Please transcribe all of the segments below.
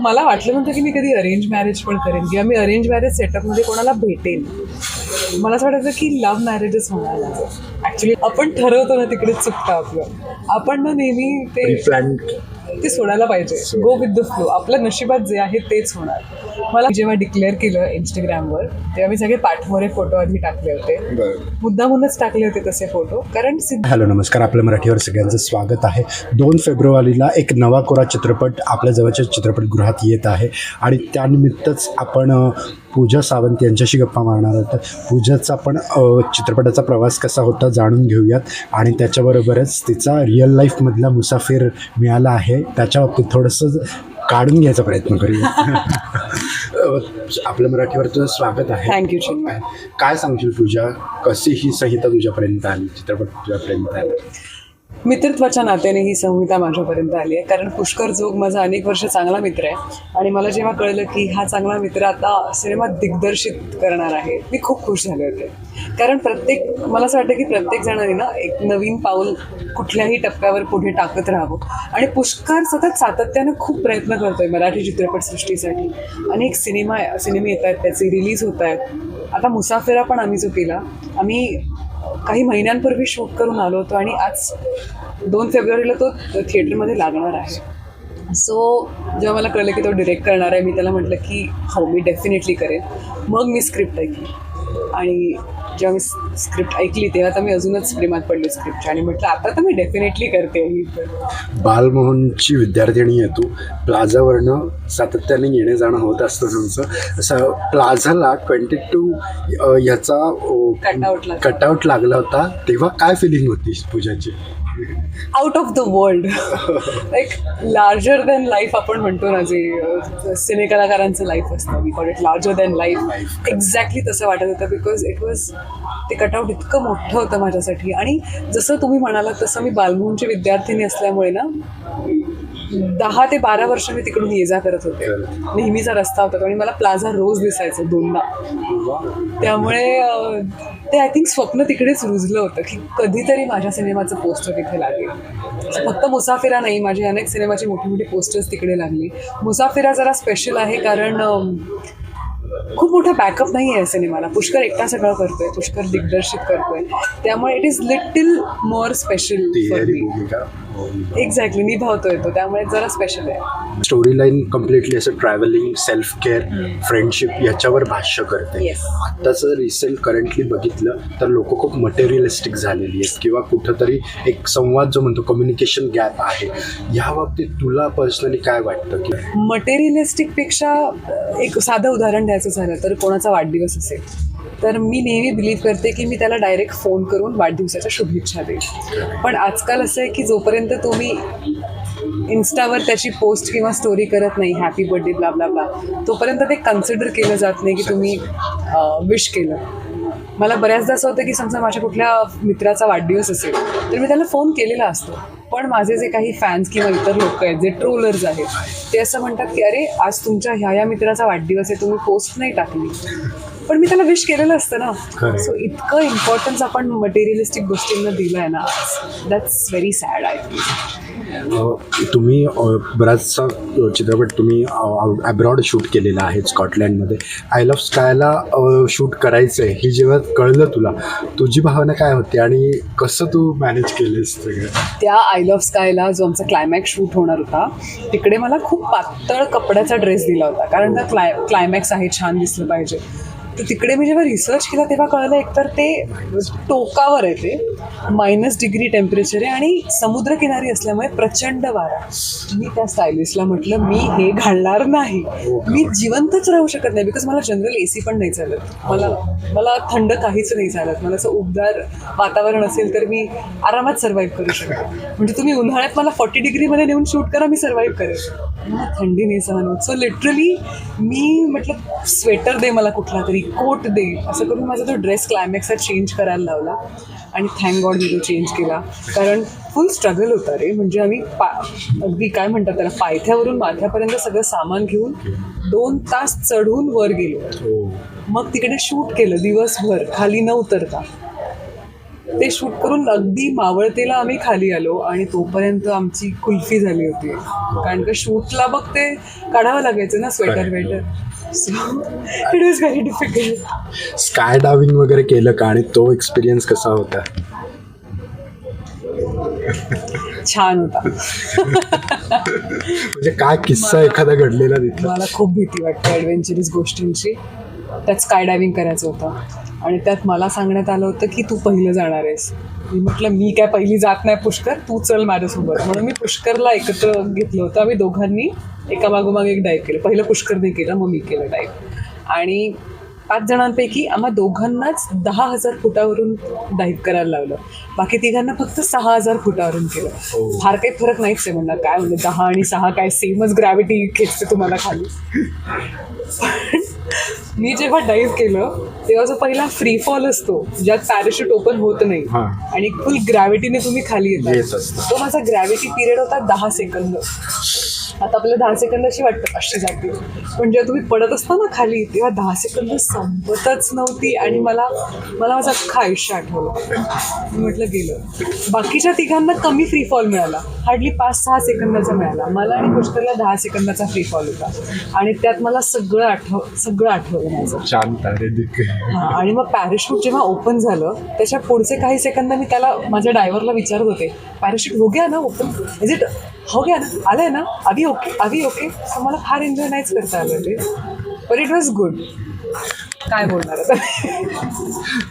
मला वाटलं नव्हतं की मी कधी अरेंज मॅरेज पण करेन किंवा मी अरेंज मॅरेज सेटअपमध्ये कोणाला भेटेन. मला असं वाटायचं की लव्ह मॅरेजच होणार माझं ॲक्च्युली आपण ठरवतो ना तिकडे चुकतं आपलं आपण ना नेहमी ते ते सोडायला पाहिजे. गो विथ द फ्लो आपल्या नशिबात जे आहे तेच होणार. मला जेव्हा डिक्लेअर केलं इंस्टाग्रामवर तेव्हा मी सगळे पाठमोरे फोटो आधी टाकले होते. मुद्दामूनच टाकले होते तसे फोटो कारण हॅलो नमस्कार. आपल्या मराठीवर सगळ्यांचं स्वागत आहे. दोन फेब्रुवारीला एक नवा कोरा चित्रपट आपल्या जवळच्या चित्रपटगृहात येत आहे. आणि त्यानिमित्तच आपण पूजा सावंत यांच्याशी गप्पा मारणार आहोत. पूजाचा पण चित्रपटाचा प्रवास कसा होता जाणून घेऊयात. आणि त्याच्याबरोबरच तिचा रिअल लाईफमधला मुसाफिर मिळाला आहे. त्याच्या बाबतीत थोडंसं काढून घ्यायचा प्रयत्न करूया. अ, आपल्या मराठीवर तुझं स्वागत आहे. थँक्यू काय सांगशील पूजा? कशी ही संहिता तुझ्यापर्यंत आली? चित्रपट तुझ्यापर्यंत आला? मित्रत्वाच्या नात्याने ही संहिता माझ्यापर्यंत आली आहे. कारण पुष्कर जोग माझा अनेक वर्ष चांगला मित्र आहे. आणि मला जेव्हा कळलं की हा चांगला मित्र आता सिनेमा दिग्दर्शित करणार आहे मी खूप खुश झाले होते. कारण प्रत्येक मला असं वाटतं की प्रत्येक जणांनी ना एक नवीन पाऊल कुठल्याही टप्प्यावर पुढे टाकत राहावं. आणि पुष्कर सतत सातत्यानं खूप प्रयत्न करतोय मराठी चित्रपटसृष्टीसाठी. अनेक सिनेमा सिनेमे येत आहेत त्याचे रिलीज होत आहेत. आता मुसाफिरा पण आम्ही जो केला आम्ही काही महिन्यांपूर्वी शूट करून आलो होतो आणि आज दोन फेब्रुवारीला तो थिएटरमध्ये लागणार आहे. सो जेव्हा मला कळलं की तो डिरेक्ट करणार आहे मी त्याला म्हटलं की हो मी डेफिनेटली करेन. मग मी स्क्रिप्ट ऐकली. आणि जेव्हा मी स्क्रिप्ट ऐकली तेव्हा तर मी अजूनच प्रेमात पडले स्क्रिप्टच्या. आणि म्हटलं आता तर मी डेफिनेटली करते ही. बालमोहनची विद्यार्थिनी आहे तू प्लाझावरनं सातत्याने येणे जाणं होत असतं तुमचं असं प्लाझाला ट्वेंटी टू ह्याचा. कटआउट लागला. होता तेव्हा काय फिलिंग होती पूजाची? Out of the world like larger than life आपण म्हणतो ना जे अ, सिनेकलाकारांचं लाईफ असतं. We call it larger than life. Exactly तसं वाटत होतं बिकॉज इट वॉज ते कटआउट इतकं मोठं होतं माझ्यासाठी. आणि जसं तुम्ही म्हणालात तसं मी बालमोहनची विद्यार्थिनी असल्यामुळे ना दहा ते बारा वर्ष मी तिकडून ये जा करत होते. नेहमीचा रस्ता होता आणि मला प्लाझा रोज दिसायचं दोनदा. त्यामुळे ते आय थिंक स्वप्न तिकडेच रुजलं होतं की कधीतरी माझ्या सिनेमाचं पोस्टर तिथे लागेल. फक्त मुसाफिरा नाही माझी अनेक सिनेमाची मोठी मोठी पोस्टर्स तिकडे लागली. मुसाफिरा जरा स्पेशल आहे कारण खूप मोठा बॅकअप नाही आहे सिनेमाला. पुष्कर एकटा सगळं करतोय पुष्कर दिग्दर्शित करतोय. त्यामुळे it is little more special exactly निभावतोय तो त्यामुळे जरा स्पेशल आहे. स्टोरी लाईन कम्प्लिटली असं ट्रॅव्हलिंग सेल्फ केअर फ्रेंडशिप याच्यावर भाष्य करते. आत्ताचं रिसेंट करंटली बघितलं तर लोक खूप मटेरियलिस्टिक झालेली आहेत. किंवा कुठंतरी एक संवाद जो म्हणतो कम्युनिकेशन गॅप आहे. ह्या बाबतीत तुला पर्सनली काय वाटतं की? मटेरियलिस्टिकपेक्षा एक साधं उदाहरण द्यायचं झालं तर कोणाचा वाढदिवस असेल? तर मी नेहमी बिलीव्ह करते की मी त्याला डायरेक्ट फोन करून वाढदिवसाच्या शुभेच्छा देईन पण आजकाल असं आहे की जोपर्यंत तुम्ही इन्स्टावर त्याची पोस्ट किंवा स्टोरी करत नाही happy birthday blah blah blah तोपर्यंत ते कन्सिडर केलं जात नाही की तुम्ही विश केलं. मला बऱ्याचदा असं होतं की समजा माझ्या कुठल्या मित्राचा वाढदिवस असेल तर मी त्याला फोन केलेला असतो. पण माझे जे काही फॅन्स किंवा इतर लोक आहेत जे ट्रोलर्स आहेत ते असं म्हणतात की अरे आज तुमच्या ह्या या मित्राचा वाढदिवस आहे तुम्ही पोस्ट नाही टाकली. पण मी त्याला विश केलेलं असतं ना. सो इतकं इम्पॉर्टन्स आपण मटेरियलिस्टिक गोष्टींना दिलं आहे ना that's very sad I think तुम्ही बराचसा चित्रपट तुम्ही अब्रॉड शूट केलेला आहे स्कॉटलँडमध्ये. आय लव्ह स्कायला शूट करायचं आहे हे जेव्हा कळलं तुला तुझी भावना काय होती आणि कसं तू मॅनेज केलेस सगळं त्या आय लव्ह स्कायला जो आमचा क्लायमॅक्स शूट होणार होता तिकडे मला खूप पातळ कपड्याचा ड्रेस दिला होता कारण त्या क्लाय क्लायमॅक्स आहे छान दिसलं पाहिजे. तर तिकडे मी जेव्हा रिसर्च केला तेव्हा कळलं एकतर ते टोकावर आहे ते. मायनस डिग्री टेम्परेचर आहे आणि समुद्रकिनारी असल्यामुळे प्रचंड वारा. मी त्या स्टायलिस्टला म्हटलं मी हे घालणार नाही. मी जिवंतच राहू शकत नाही बिकॉज मला जनरल ए सी पण नाही चालत. मला मला थंड काहीच नाही चालत. मला असं उबदार वातावरण असेल तर मी आरामात सर्व्हाइव्ह करू शकतो. म्हणजे तुम्ही उन्हाळ्यात मला फॉर्टी डिग्रीमध्ये नेऊन शूट करा मी सर्व्हाइव्ह करेन मला थंडी नाही सहन होत. सो लिटरली मी म्हटलं स्वेटर दे मला कुठला तरी. कोट दे. असं करून माझा तो ड्रेस क्लायमॅक्सचा चेंज करायला लावला. आणि थँक गॉड मी तो चेंज केला. कारण फुल स्ट्रगल होता रे. म्हणजे आम्ही पा अगदी काय म्हणतात त्याला पायथ्यावरून माथ्यापर्यंत सगळं सामान घेऊन दोन तास चढून वर गेलो. हो. मग तिकडे शूट केलं दिवसभर. खाली न उतरता. ते शूट करून अगदी मावळतेला आम्ही खाली आलो आणि तोपर्यंत आमची कुल्फी झाली होती. कारण का शूटला बघ ते काढावं लागायचं ना sweater. Weather it was very difficult sky diving वगैरे केलं का? आणि तो एक्सपिरियन्स कसा होता? छान होता. म्हणजे काय किस्सा एखादा घडलेला तिथला? मला खूप भीती वाटते ॲडव्हेंचरस गोष्टींची. त्यात स्काय डायव्हिंग करायचं होतं. आणि त्यात मला सांगण्यात आलं होतं की तू पहिलं जाणार आहेस. मी म्हटलं मी काय पहिली जात नाही पुष्कर तू चल माझ्यासोबत. म्हणून मी पुष्करला एकत्र घेतलं होतं. आम्ही दोघांनी एका मागोमाग एक डाईव्ह केलं. पहिलं पुष्करने केलं मग मी केलं डाईव्ह आणि पाच जणांपैकी आम्हा दोघांनाच दहा हजार फुटावरून डाईव्ह करायला लावलं. बाकी तिघांना फक्त सहा हजार फुटावरून केलं. फार काही फरक नाहीच आहे म्हणणार काय म्हणजे दहा आणि सहा काय सेमच ग्रॅव्हिटी खेचते तुम्हाला खाली. मी जेव्हा डाईव्ह केलं तेव्हा जो पहिला फ्री फॉल असतो ज्यात पॅराशूट ओपन होत नाही हां. आणि फुल ग्रॅव्हिटीने तुम्ही खाली येत. तो माझा ग्रॅव्हिटी पिरियड होता दहा सेकंद आता आपल्याला दहा सेकंद अशी वाटतं अशी जाते पण जेव्हा तुम्ही पडत असता ना खाली तेव्हा दहा सेकंद संपतच नव्हती आणि मला मला माझं अख्खं आयुष्य आठवलं. मी म्हटलं गेलं. बाकीच्या तिघांना कमी फ्री फॉल मिळाला. हार्डली पाच सहा सेकंदाचा मिळाला. मला आणि पुष्करला दहा सेकंदाचा फ्री फॉल होता. आणि त्यात मला सगळं आठव सगळं आठवलं माझं. हा, आणि मग पॅराशूट जेव्हा ओपन झालं त्याच्या पुढचे काही सेकंद मी त्याला माझ्या ड्रायव्हरला विचारत होते पॅराशूट हो गया ना ओपन इज इट हो गया ना आलंय ना? आधी ओके आधी ओके सो मला फार एन्जॉय नाहीच करता आलं ते. बट इट वॉज गुड काय बोलणार आता?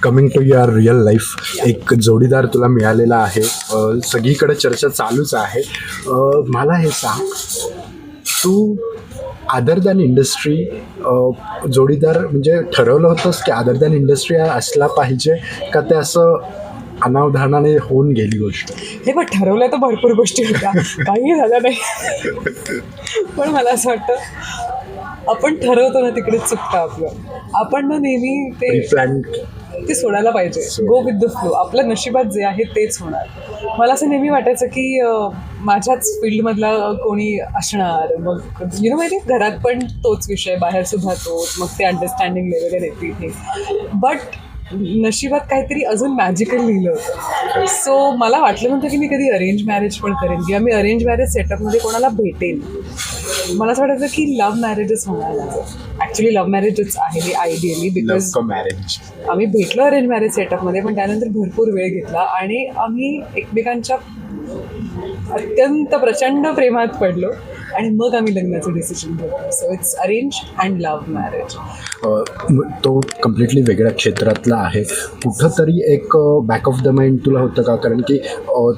Coming to your real life एक जोडीदार तुला मिळालेला आहे. सगळीकडे चर्चा चालूच आहे. मला हे सांग. तू आदर दॅन इंडस्ट्री जोडीदार म्हणजे ठरवलं होतंस की आदर दॅन इंडस्ट्री असला पाहिजे का ते असं अनावधानाने होऊन गेली गोष्ट. हे पण ठरवलं तर भरपूर गोष्टी होत्या. काही झालं नाही. पण मला असं वाटतं आपण ठरवतो ना तिकडे चुकतं आपलं. आपण ना नेहमी ते प्लॅन ते सोडायला पाहिजे. गो विथ द फ्लो आपल्या नशिबात जे आहे तेच होणार. मला असं नेहमी वाटायचं की माझ्याच फील्डमधला कोणी असणार. मग यु नो माहिती घरात पण तोच विषय बाहेर सुद्धा तोच. मग ते अंडरस्टँडिंग लेवल येते इथे बट नशिबात काहीतरी अजून मॅजिकल लिहिलं होतं. सो मला वाटलं नव्हतं की मी कधी अरेंज मॅरेज पण करेन किंवा मी अरेंज मॅरेज सेटअपमध्ये कोणाला भेटेन. मला असं वाटायचं की लव्ह मॅरेजच होणार माझं ॲक्च्युली लव्ह मॅरेजच आहे हे आयडियली बिकॉज मॅरेज आम्ही भेटलो अरेंज मॅरेज सेटअपमध्ये पण त्यानंतर भरपूर वेळ घेतला आणि आम्ही एकमेकांच्या अत्यंत प्रचंड प्रेमात पडलो. आणि मग आम्ही लग्नाचं डिसिजन घेतलं. So it's arrange and love marriage तो कम्प्लिटली वेगळ्या क्षेत्रातला आहे. कुठंतरी एक बॅक ऑफ द माइंड तुला होतं का? कारण की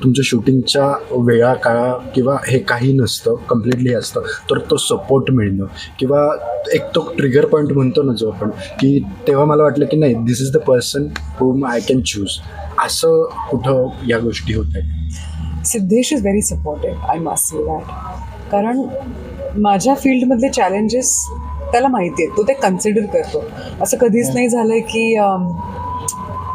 तुमच्या शूटिंगच्या वेळा काळा किंवा हे काही नसतं कम्प्लिटली असतं तर तो सपोर्ट मिळणं. किंवा एक तो ट्रिगर पॉईंट म्हणतो ना जो आपण की तेव्हा मला वाटलं की नाही this is the person whom I can choose असं कुठं या गोष्टी होत आहेत? Siddhesh is very supportive I must say that कारण माझ्या फील्डमधले चॅलेंजेस त्याला माहिती आहेत. तो ते कन्सिडर करतो. असं कधीच नाही झालं की अम,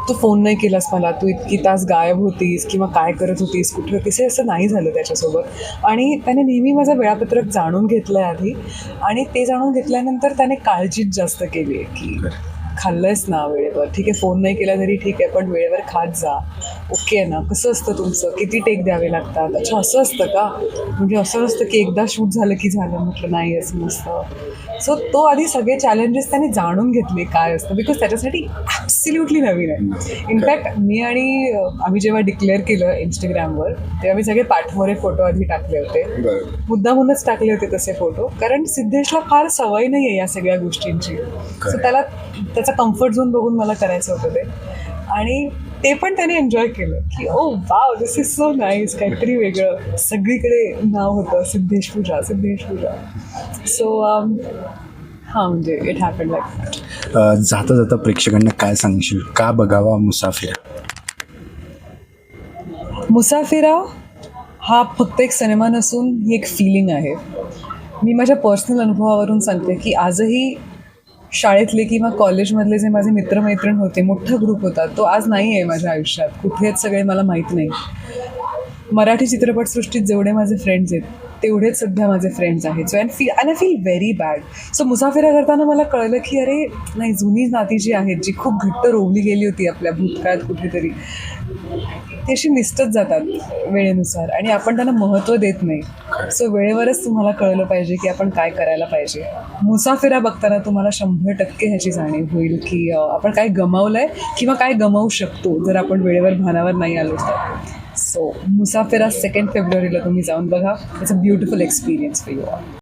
तू फोन नाही केलास मला. तू इतकी तास गायब होतीस किंवा काय करत होतीस कुठे होतीस हे असं नाही झालं त्याच्यासोबत. आणि त्याने नेहमी माझं वेळापत्रक जाणून घेतलं आहे आधी. आणि ते जाणून घेतल्यानंतर त्याने काळजीच जास्त केली आहे की खाल्लंयस ना वेळेवर. ठीक आहे फोन नाही केला तरी ठीक आहे पण वेळेवर खात जा. ओके आहे ना कसं असतं तुमचं? किती टेक द्यावे लागतात? अच्छा असं असतं का? म्हणजे असं नसतं की एकदा शूट झालं की झालं म्हटलं नाही असं नसतं. सो तो आधी सगळे चॅलेंजेस त्याने जाणून घेतले काय असतं बिकॉज त्याच्यासाठी ॲब्सिल्युटली नवीन आहे. इनफॅक्ट मी आणि आम्ही जेव्हा डिक्लेअर केलं इंस्टाग्रामवर तेव्हा मी सगळे पाठमोरे फोटो आधी टाकले होते. मुद्दामूनच टाकले होते तसे फोटो कारण सिद्धेशला फार सवय नाही आहे या सगळ्या गोष्टींची. सो त्याला त्याचा कम्फर्ट झोन बघून मला करायचं होतं ते. आणि ते पण त्याने एन्जॉय केलं. की ओ wow this is so nice काहीतरी वेगळं. सगळीकडे नाव होतं सिद्धेश पूजा सिद्धेश पूजा. सो हां म्हणजे इट हॅपन लाईक जाता जाता प्रेक्षकांना काय सांगशील? का बघावा मुसाफिर? मुसाफिरा हा फक्त एक सिनेमा नसून ही एक फिलिंग आहे. मी माझ्या पर्सनल अनुभवावरून सांगते की आजही शाळेतले किंवा कॉलेजमधले जे माझे मित्रमैत्रीण होते मोठा ग्रुप होता तो आज नाही आहे माझ्या आयुष्यात. कुठे आहेत सगळे मला माहीत नाही. मराठी चित्रपटसृष्टीत जेवढे माझे फ्रेंड्स आहेत तेवढेच सध्या माझे फ्रेंड्स आहेत. So and feel and I feel very bad so Musafira करताना मला कळलं की अरे नाही जुनी नाती जी आहेत जी खूप घट्ट रोवली गेली होती आपल्या भूतकाळात कुठेतरी ती अशी निसटत जातात वेळेनुसार आणि आपण त्यांना महत्त्व देत नाही. सो वेळेवरच तुम्हाला कळलं पाहिजे की आपण काय करायला पाहिजे. मुसाफिरा बघताना तुम्हाला शंभर टक्के ह्याची जाणीव होईल की आपण काय गमावलंय किंवा काय गमावू शकतो जर आपण वेळेवर भानावर नाही आलो तर. सो मुसाफिरा सेकंड फेब्रुवारीला तुम्ही जाऊन बघा. It's a beautiful experience for you all